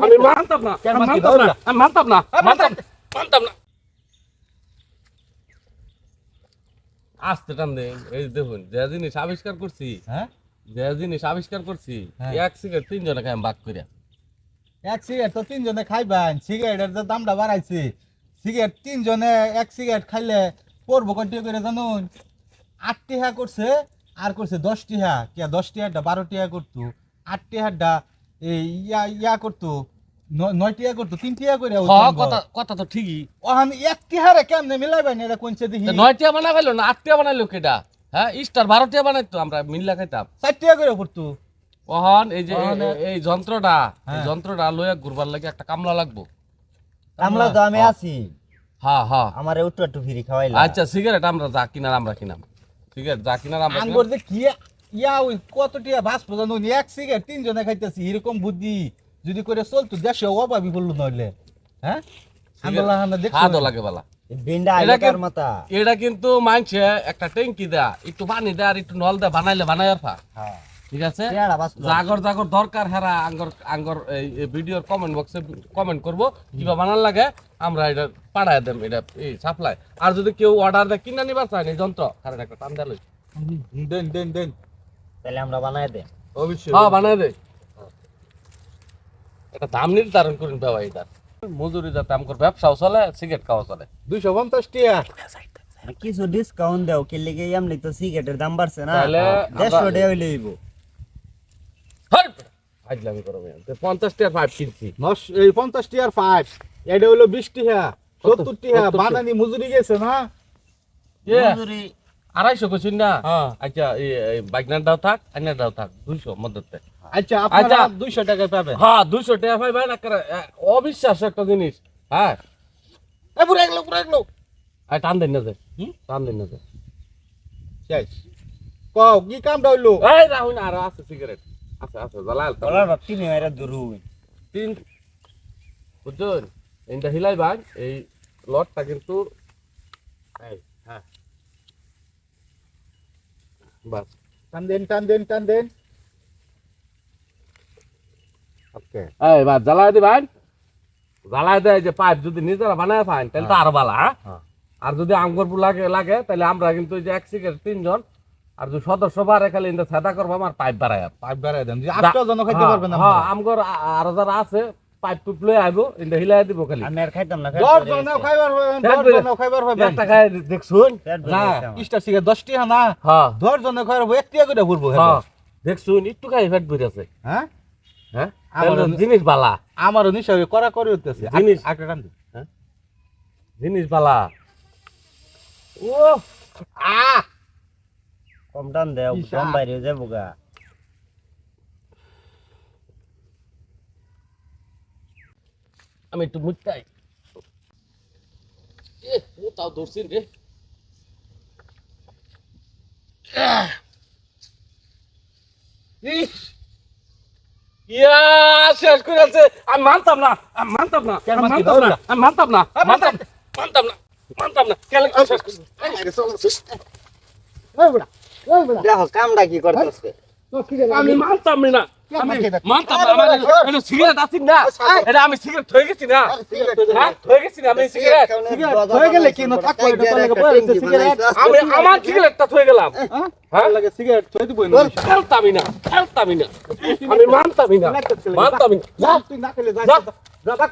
আমি মানতাম না আমি মানতাম না মানতাম মানতাম। মানতাম না। আস্তে টান দে এই দেখুন যে জিনিস আবিষ্কার করছি হ্যাঁ? যে জিনিস আবিষ্কার করছি হ্যাঁ। এক সিগারেট তিনজনে খাই বাক করিয়া এক সিগারেট তো তিনজনে খাইবেন সিগারেটের যে দামটা বাড়াইছে সিগারেট তিনজনে এক সিগারেট খাইলে পড়ব কয়টি করে জানুন? আট টিহা করছে আর করছে দশ টিহা কিয়া দশ টিহাটা বারো টিহা করতো। আট টিহাটা এই ইয়া ইয়া করতো ন- নয় টিহা করতো তিন টিহা করে কথা কথা তো ঠিকই। ওহান এক টিহারে কেমনে মিলাইবেন এটা কোনছে দেখি। নয়টিয়া বানা না আটটিয়া বানাইলো কেটা হ্যাঁ স্টার বারোটিয়া বানাইতো আমরা মিল্লা খাইতাম। চার টিহা করে করতো ওহন এই যে এই- যন্ত্রটা এই হ্যাঁ। যন্ত্রটা লইয়া ঘুরবার লাগে একটা কামলা লাগবো। আমরা তো আমি আছি। হ্যাঁ হ্যাঁ আমার একটু একটু ফিরি খাওয়াইলা। আচ্ছা সিগারেট আমরা যা কিনার আমরা কিনাম। সিগারেট যা কিনার আমরা কি ইয়া ওই কত বাস পর্যন্ত এক সিগারেট তিনজনে খাইতেছি এরকম বুদ্ধি। যদি করে চলতো দেশে অভাবী বলল নইলে। হ্যাঁ? লাগে বালা। এটা কিন্তু মানছে একটা ট্যাঙ্কি দেয়া একটু পানি দেয় আর একটু নল দেয় বানাইলে বানাই ফা। হ্যাঁ। ঠিক আছে? জাগর জাগর দরকার হেরা আঙ্গর আঙ্গর এই ভিডিওর কমেন্ট বক্সে কমেন্ট করব কিবা বানান লাগে আমরা এটা পাঠায় দেব এটা এই সাপ্লাই আর যদি কেউ অর্ডার দেয় কিনা নিবার চায় এই যন্ত্র। কারণ একটা টান দেয় দেন দেন দেন। তাহলে আমরা বানাই দে অবশ্যই হ্যাঁ বানায় দে এটা দাম নির্ধারণ করুন বাবা এটার মজুরি যাতে আমগর ব্যবসাও চলে সিগারেট খাওয়া চলে। দুইশো পঞ্চাশ টিয়া কিছু ডিসকাউন্ট দাও কি লিগে এমনি তো সিগারেটের দাম বাড়ছে না। তাহলে দেড়শো টাকা হইলে হইব করো পঞ্চাশ টাকা পাইপ কিনছি। এই পঞ্চাশ টিয়ার ফাইভ এটা হলো বিশ টিহা সত্তর টিহা সত্তর বানানি মজুরি গেছে না? মজুরি আড়াইশো কইছেন না? হ্যাঁ। আচ্ছা এই বাইকনারটাও থাক আইনারটাও থাক দুইশো মধ্যে আচ্ছা আচ্ছা। দুইশো টাকা পাবেন। হ্যাঁ দুইশো টাকা পাইবেন একটা অবিশ্বাস্য একটা জিনিস। হ্যাঁ। পুরো এগুলো পুরো এগুলো আর টান দেন না যে। টান দেন না যে। শেষ। কও কি কামটা হইল? এই রাহুল আর আছে সিগারেট আছে আছে জ্বালাল ডলার ভাবছি নি এরা দূর তিন। বুঝছেন? এইটা হিলাই ভাই এই লটটা কিন্তু এই হ্যাঁ। বাস টান দেন টান দেন টান দেন। ওকে। এই বা জ্বালায় দি ভাই। জ্বালায় দেয় যে পাইপ যদি নিজেরা বানায় পাইন তাহলে তো আরও ভালো হ্যাঁ? হ্যাঁ। আর যদি আঙ্গুর লাগে লাগে তাহলে আমরা কিন্তু যে এক সিগারেট তিনজন আর যদি সদস্য বাড়ে খালি ইন্দা সেটা করব আমার পাইপ বাড়ায় পাইপ বাড়াই দেন যে আটটা জন খাইতে পারবেন হ্যাঁ আমগর আরও যারা আছে পাইপ টুপ লই আইবো ইন্দা হিলাই দিব খালি আমি আর খাইতাম দশ জনেও খাইবার হবেন পেট দশ ভরে- জনেও খাইবার হবেন একটা খাই দেখছুন না ইস্টা সিগা দশ টিহা না হ্যাঁ দশ জনে খাইবার এক টিহা করে ঘুরবো হ্যাঁ একটু খাই ফেট ভরে আছে হ্যাঁ হ্যাঁ আমার- জিনিস বালা আমারও নিশা করা করে হইতেছে জিনিস- জিনিস বালা ও আ কম দাম দেও। কম বাইরে যাব গা আমি একটু মুচতাই এ ও তাও ধরছি রে! ইয়া শেষ করে আছে আমি মানতাম না আমি মানতাম না কেন আমি মানতাম না? না আমি মানতাম না মানতাম মানতাম না মানতাম না কেন শেষ করছিস? দেখো কামটা কি করতেছে আমি মানতাম না আমি মানতাম আমার এটা সিগারেট আছে না এটা আমি সিগারেট হয়ে গেছি না হ্যাঁ হয়ে গেছি না আমি সিগারেট হয়ে গেলে কি না থাকব আমি আমার সিগারেটটা গেলাম হ্যাঁ হ্যাঁ লাগে সিগারেট থই দিবই না খেলতামই না খেলতামই না আমি মানতামই না মানতামই না তুই না খেলে যা যা। যা